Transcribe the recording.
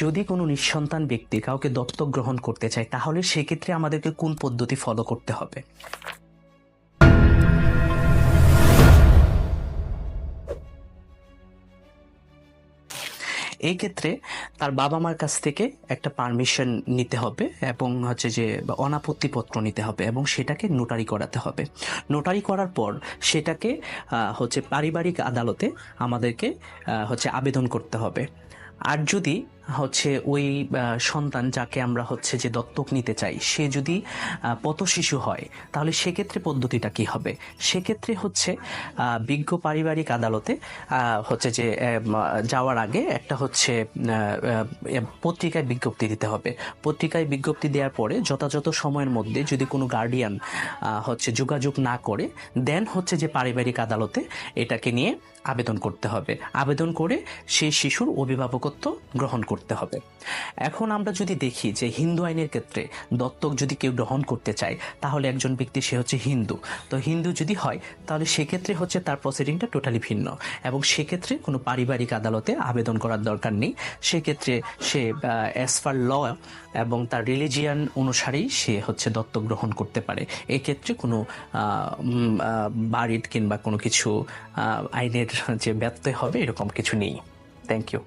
যদি কোনো নিঃসন্তান ব্যক্তি কাউকে দত্তক গ্রহণ করতে চায়, তাহলে সেক্ষেত্রে আমাদেরকে কোন পদ্ধতি ফলো করতে হবে? এই ক্ষেত্রে তার বাবা মার কাছ থেকে একটা পারমিশন নিতে হবে এবং হচ্ছে যে অনাপত্তিপত্র নিতে হবে এবং সেটাকে নোটারি করাতে হবে। নোটারি করার পর সেটাকে হচ্ছে পারিবারিক আদালতে আমাদেরকে হচ্ছে আবেদন করতে হবে। আর যদি হচ্ছে ওই সন্তান যাকে আমরা হচ্ছে যে দত্তক নিতে চাই সে যদি আহ, পথশিশু হয় তাহলে সেক্ষেত্রে পদ্ধতিটা কি হবে? সেক্ষেত্রে হচ্ছে বিজ্ঞ পারিবারিক আদালতে হচ্ছে যে যাওয়ার আগে একটা হচ্ছে পত্রিকায় বিজ্ঞপ্তি দিতে হবে। পত্রিকায় বিজ্ঞপ্তি দেওয়ার পরে যথাযথ সময়ের মধ্যে যদি কোনো গার্ডিয়ান হচ্ছে যোগাযোগ না করে দেন হচ্ছে যে পারিবারিক আদালতে এটাকে নিয়ে আবেদন করতে হবে। আবেদন করে সেই শিশুর অভিভাবকত্ব গ্রহণ করতে হবে। এখন আমরা যদি দেখি যে হিন্দু আইনের ক্ষেত্রে দত্তক যদি কেউ গ্রহণ করতে চায়, তাহলে একজন ব্যক্তি সে হচ্ছে হিন্দু। তো হিন্দু যদি হয়, তাহলে সেক্ষেত্রে হচ্ছে তার প্রসিডিংটা টোটালি ভিন্ন এবং সেক্ষেত্রে কোনো পারিবারিক আদালতে আবেদন করার দরকার নেই। সেক্ষেত্রে সে অ্যাজ ফার ল এবং তার রিলিজিয়ান অনুসারেই সে হচ্ছে দত্তক গ্রহণ করতে পারে। এক্ষেত্রে কোনো বাড়ির কিংবা কোনো কিছু আইনের যে ব্যত্যয় হবে, এরকম কিছু নেই। Thank you